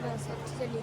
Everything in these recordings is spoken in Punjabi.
嗯，是这里。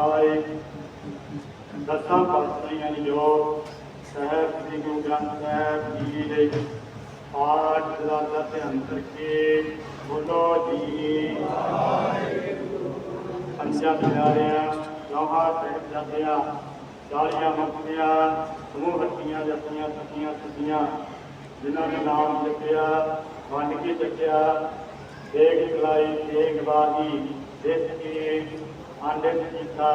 Hasan Paşa'nın yanıyor. شہر سری گرو گرنتھ صاحب جی دے آٹھ ہزار کے اندر کے بولو جی ہنسیا دلایا لوہا صاحب جاتیا دالیاں مکھیا منہ ہٹیاں جتیاں تکیاں تکیاں جنہوں نے نام چکیا ونڈ کے چکیا دیکھ کلائی دیکھ بازی دیکھ کے آنڈے چیتا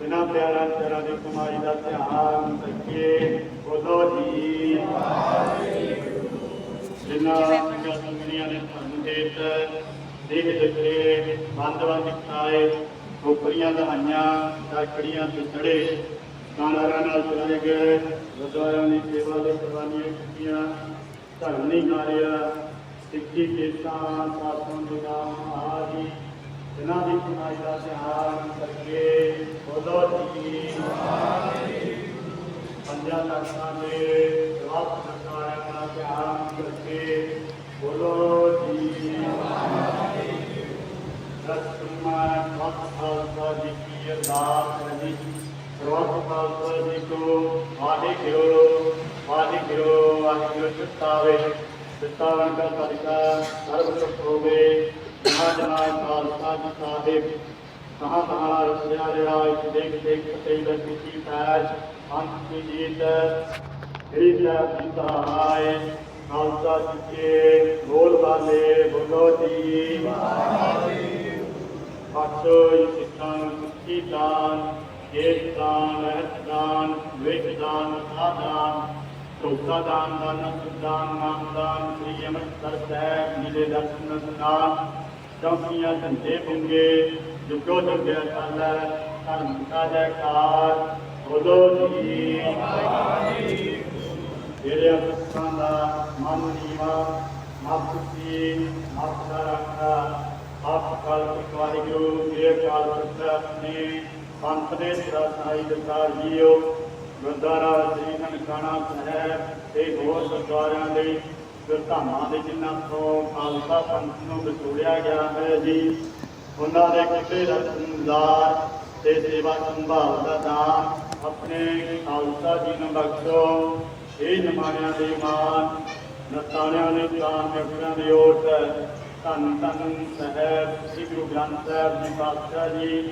ਬਿਨਾਂ ਪਿਆਰਾਂ ਤੇਰਾ ਦੀ ਕਮਾਈ ਦਾ ਧਿਆਨ ਰੱਖੀਏ ਬੋਲੋ ਜੀ। ਜਿਨ੍ਹਾਂ ਸਿੰਘਾਂ ਸੰਗਨੀਆਂ ਨੇ ਧਰਮ ਦੇਤ ਦੇਖ ਜੱਗੇ ਬੰਦ ਬੰਦ ਖਾਏ ਦਹਾਈਆਂ ਦਾਖੜੀਆਂ ਤੇ ਚੜੇ ਕਾਨਾਰਾਂ ਨਾਲ ਚਲਾਏ ਗਏ ਗੁਰਦੁਆਰਿਆਂ ਦੀ ਸੇਵਾ ਦੇ ਕੁਰਬਾਨੀਆਂ ਕੀਤੀਆਂ, ਧਰਮ ਨਹੀਂ ਹਾਰਿਆ, ਸਿੱਖੀ ਕੇਸਾਂ ਸਾਥੋਂ ਦੇ ਨਾਮ جنابی کمائی کا جہاں کر کے خودو جی پنجہ لکھنا دے جواب سکتا ہے کا جہاں کر کے خودو جی رسمہ وقت خالصہ جی کی ادار کرنی وقت خالصہ جی کو آہے گرو آہے گرو آہے گرو چھتاوے چھتاوے کا طریقہ سرکت ہوگے ਜਹਾਂ ਖਾਲਸਾ ਜੀ ਸਾਹਿਬ ਕਹਾ ਕਹਾਂ ਰਸਿਆ ਰਿਹਾ ਦੇਖ ਦੇਖ ਤੇ ਲੱਗੀ ਕੀ ਪੈਜ ਅੰਤ ਕੀ ਜੀਤ ਸ੍ਰੀ ਸਾਹਿਬ ਜੀ ਸਹਾਇ ਖਾਲਸਾ ਜੀ ਕੇ ਬੋਲ ਬਾਲੇ, ਬੋਲੋ ਜੀ। ਬਖਸ਼ੋ ਸਿੱਖਾਂ ਨੂੰ ਮੁਕਤੀ ਦਾਨ ਕੇਤਾਨ ਰਹਿਤਾਨ ਵਿਖਦਾਨ ਆਦਾਨ ਧੋਖਾ ਦਾਨ ਦਾਨ ਸੁਦਾਨ ਨਾਮ ਦਾਨ, ਸ੍ਰੀ ਅੰਮ੍ਰਿਤਸਰ ਸਾਹਿਬ, ਨੀਲੇ ਦਰਸ਼ਨ ਸਨਾਨ ਚੌਕੀਆਂ ਝੰਡੇ ਪੁੰਗੇ, ਜੁਗੋ ਜੁਗਿਆ ਚਾਲੈ, ਧਰਮ ਕਾ ਜੈਕਾਰ, ਬੋਲੋ ਜੀ। ਜਿਹੜੇ ਅਸਥਾਨ ਦਾ ਮਨ ਨੀਵਾ ਮਾਪੀ ਮਾਪਾ ਰੱਖਾ। ਆਪ ਕਾਲ ਕੁਵਾਰੀ ਗੁਰੂ ਇਹ ਕਾਲ ਪੁਰਖ ਆਪਣੇ ਪੰਥ ਦੇ ਸਰਾਸਾਈ ਦਰਕਾਰ ਜੀਓ। ਗੁਰਦੁਆਰਾ ਸ੍ਰੀ ਨਨਕਾਣਾ ਸਾਹਿਬ ਤੇ ਹੋਰ ਗੁਰਦੁਆਰਿਆਂ ਦੇ ਗੁਰਧਾਮਾਂ ਦੇ ਜਿਨ੍ਹਾਂ ਤੋਂ ਖਾਲਸਾ ਪੰਥ ਨੂੰ ਵਿਛੋੜਿਆ ਗਿਆ ਹੈ ਜੀ ਉਹਨਾਂ ਦੇ ਕਿਸੇ ਰਤਨਦਾਰ ਤੇ ਸੇਵਾ ਸੰਭਾਲ ਦਾ ਦਾਨ ਆਪਣੇ ਖਾਲਸਾ ਜੀ ਨੂੰ ਬਖਸ਼ੋ ਇਹ ਨਮਾਨਿਆਂ ਦੇ ਮਾਨ ਨਤਾਣਿਆਂ ਦੇ ਚਾਨ ਅਖਰਾਂ ਦੀ ਓਟ ਧੰਨ ਧੰਨ ਸਾਹਿਬ ਸ੍ਰੀ ਗੁਰੂ ਗ੍ਰੰਥ ਸਾਹਿਬ ਜੀ ਪਾਤਸ਼ਾਹ ਜੀ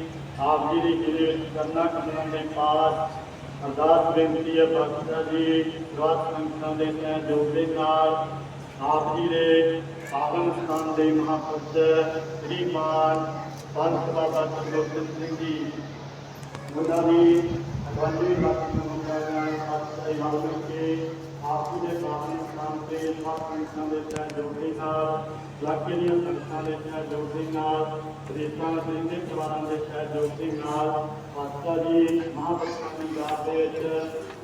ਆਪ ਜੀ ਦੀ ਕਿਲੇ ਵਿੱਚ ਕਰਨਾ ਕੰਨਾਂ ਦੇ ਪਾਸ ਅਰਦਾਸ ਬੇਨਤੀ ਹੈ ਪਾਤਸ਼ਾਹ ਜੀ ਸਵਾਸ ਸੰਗਤਾਂ ਦੇ ਸਹਿਯੋਗ ਦੇ ਨਾਲ ਆਪ ਜੀ ਦੇ ਪਾਵਨ ਸਥਾਨ ਦੇ ਮਹਾਪੁਰਸ਼ ਸ੍ਰੀ ਮਾਨ ਪੰਥ ਬਾਬਾ ਸਰਬਜੋਤ ਸਿੰਘ ਜੀ। ਉਹਨਾਂ ਦੀ ਅਗਵਾਈ ਬਾਤ ਨੂੰ ਮੁਕਾਇਆ ਪਾਤਸ਼ਾਹ ਮਾਲਕ ਕੇ ਆਪ ਜੀ ਦੇ ਪਾਵਨ ਸਥਾਨ ਤੇ ਸਵਾਸ ਦੇ ਸਹਿਯੋਗ ਦੇ ਨਾਲ ਇਲਾਕੇ ਦੀਆਂ ਸੰਗਤਾਂ ਦੇ ਸਹਿਯੋਗ ਦੇ ਨਾਲ, ਰੇਤਾਂ ਦੇ ਦੇ ਪਰਿਵਾਰਾਂ ਦੇ ਸਹਿਯੋਗ ਦੇ ਨਾਲ ਪਾਤਸ਼ਾਹ ਜੀ ਮਹਾਂਪੁਰਸ਼ਾਂ ਦੀ ਯਾਦ ਦੇ ਵਿੱਚ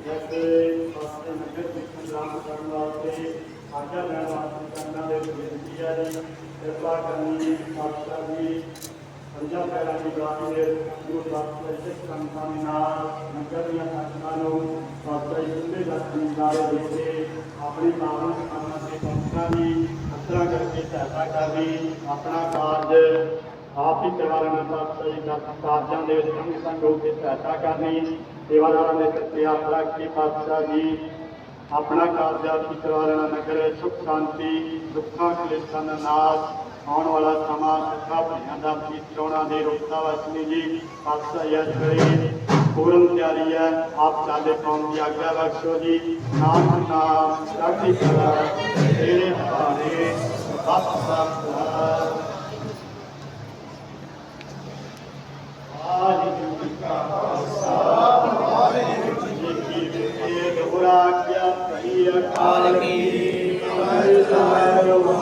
ਜਿਹੜੇ ਪਾਸੇ ਨਗਰ ਵਿੱਚ ਸੰਗਰਾਮ ਕਰਨ ਵਾਸਤੇ ਆਗਿਆ ਲੈਣ ਵਾਸਤੇ ਕਰਨਾ ਦੇ ਬੇਨਤੀ ਹੈ ਜੀ, ਕਿਰਪਾ ਕਰਨੀ ਪਾਤਸ਼ਾਹ ਜੀ, ਪੰਜਾਂ ਪੈਰਾਂ ਦੀ ਗਾੜੀ ਦੇ ਗੁਰੂ ਪਾਤਸ਼ਾਹ ਦੇ ਸਿੱਖ ਸੰਗਤਾਂ ਦੇ ਨਾਲ, ਨਗਰ ਦੀਆਂ ਸੰਗਤਾਂ ਨੂੰ ਪਾਤਸ਼ਾਹ ਜੀ ਦੇ ਦਰਸ਼ਨ ਨਾਲ ਦੇ ਕੇ ਆਪਣੀ ਪਾਵਨ ਸਥਾਨਾਂ ਤੇ ਪਹੁੰਚਣਾ ਦੀ ਅਸਰਾਂ ਕਰਕੇ ਸਹਾਇਤਾ ਕਰਨੀ, ਆਪਣਾ ਕਾਰਜ ਆਪ ਹੀ ਕਰਵਾ ਲੈਣਾ ਪਾਤਸ਼ਾਹ ਜੀ ਦਾ ਕਾਰਜਾਂ ਦੇ ਵਿੱਚ ਸੰਗ ਸੰਗ ਹੋ ਕੇ ਸਹਾਇਤਾ ਕਰਨੀ, ਸੇਵਾਦਾਰਾਂ ਦੇ ਸਿਰ ਹੱਥ ਰੱਖ ਕੇ ਪਾਤਸ਼ਾਹ ਜੀ ਆਪਣਾ ਕਾਰਜ ਆਪ ਹੀ ਲੈਣਾ ਨਗਰ, ਸੁਖ ਸ਼ਾਂਤੀ, ਦੁੱਖਾਂ ਕਲੇਸ਼ਾਂ ਦਾ ਨਾਸ਼, ਆਉਣ ਵਾਲਾ ਸਮਾਂ ਸੁੱਖਾ ਭਈਆਂ ਦਾ ਵੀ ਚੋਣਾਂ ਦੇ ਰੋਕਤਾ ਵਸਨੀ ਜੀ, ਪਾਤਸ਼ਾਹ ਯਸ ਕਰੇ ਪੂਰਨ ਤਿਆਰੀ ਹੈ, ਆਪ ਸਾਡੇ ਕੌਮ ਦੀ ਆਗਿਆ ਬਖਸ਼ੋ ਜੀ। ਨਾਮ ਨਾਮ ਚੜ੍ਹਦੀ ਕਲਾ ਤੇਰੇ ਹਵਾਲੇ ਹੱਥ ਸਤਿ ਵਾਹਿਗੁਰੂ ਜੀ ਕਾ ਖਾਲਸਾ ਵਾਹਿਗੁਰੂ ਜੀ ਕੀ ਫਤਿਹ ਦੁਹਰਾ ਕਿਆ ਕਹੀ ਅਕਾਲ ਕੀ ਵਾਹਿਗੁਰੂ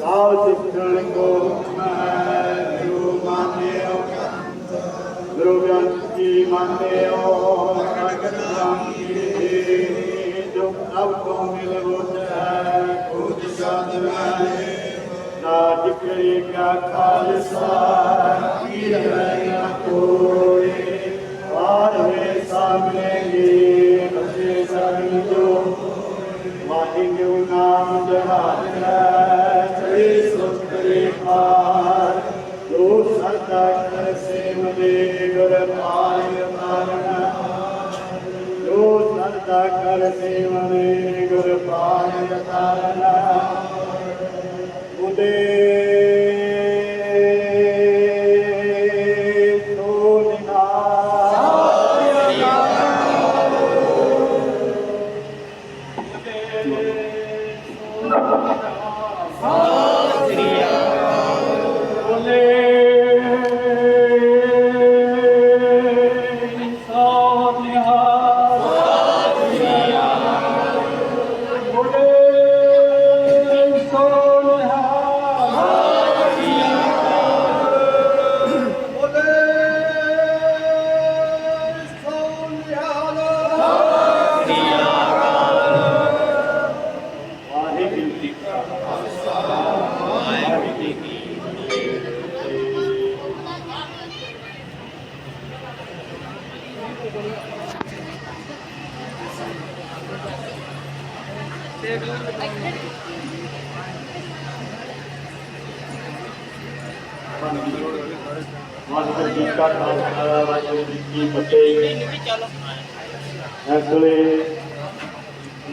ਸਾਉ ਸਿੱਖਣ ਕੋ ਮੈਂ ਗੁਰੂ ਮਾਨਿਓ ਗੁਰੂ ਗ੍ਰੰਥ ਜੀ ਮਾਨਿਓ ਸਗਤ ਸੰਗੀ ਜੋ ਅਬ ਕੋ ਮਿਲ ਬੁਝੈ ਖੁਦ ਜਦ ਮੈਂ ਨਾ ਜਿਕਰੀ ਖਾਲਸਾ ਕੀ ਰਹਿ ਕੋਏ ਆਰਵੇ ਸਾਹਮਣੇ ਨਾਮ ਜਹਾਰਾ ਸ੍ਰੀ ਸੁਖਰੇ ਪਾਰ ਜੋ ਸਰਦਾ ਕਰ ਸੇਵਦੇ ਗੁਰ ਪਾਇ ਮਾਰਨਾ ਜੋ ਸਰਦਾ ਕਰ ਸੇਵਦੇ ਗੁਰ ਪਾਇ ਤਾਰਨਾ। ਉਦੇ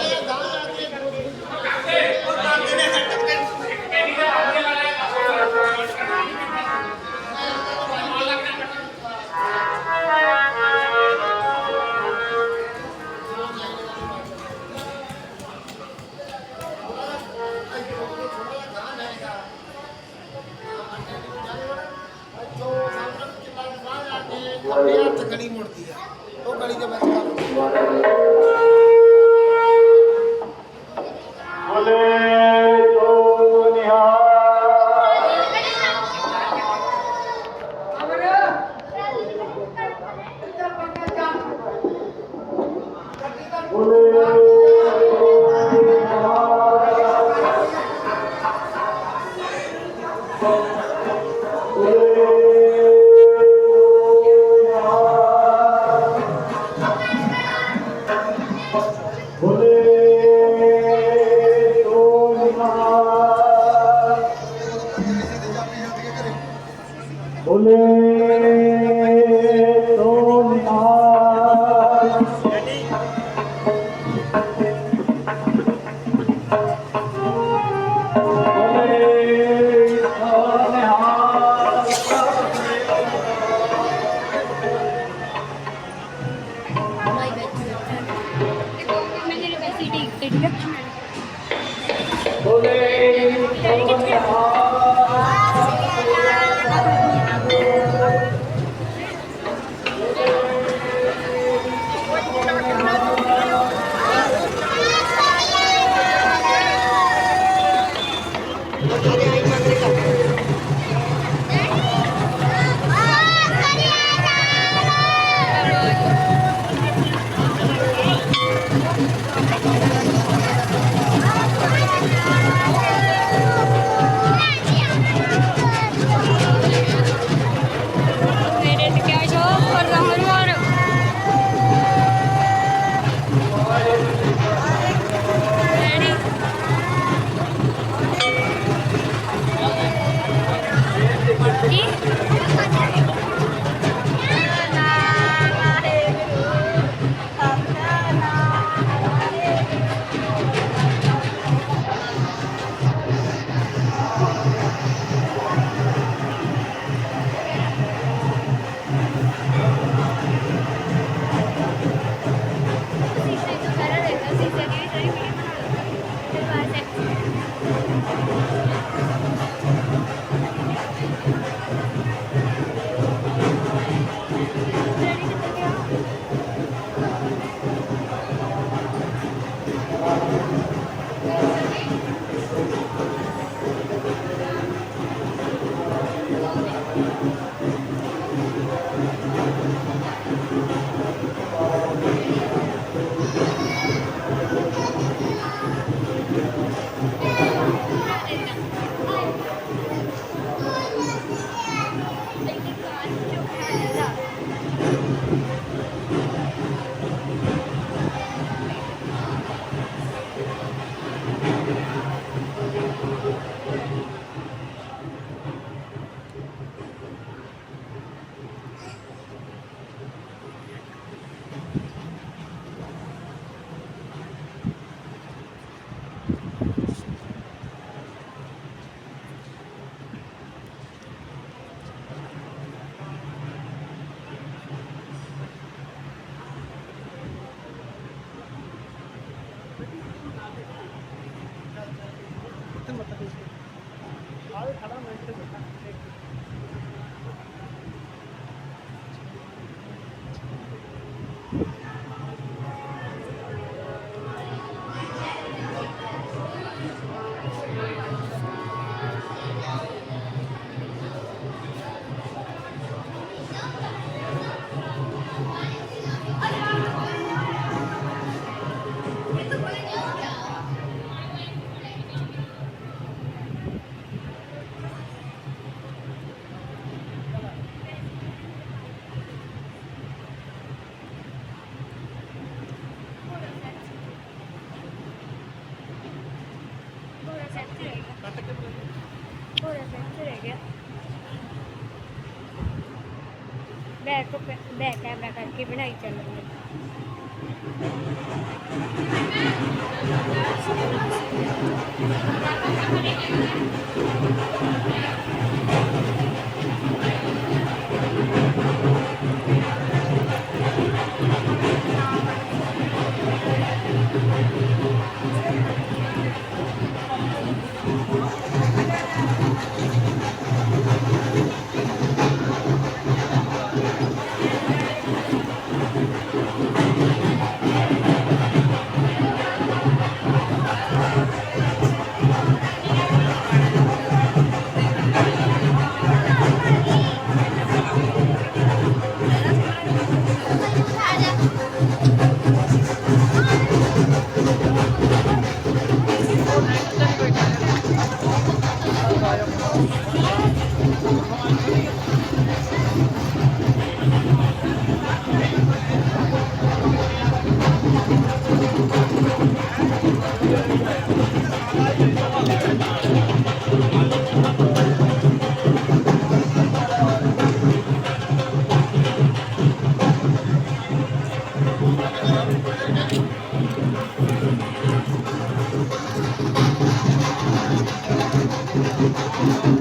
Yeah. کتنے مطلب اس کے آگے کھڑا میں ഇവിടെ Thank you.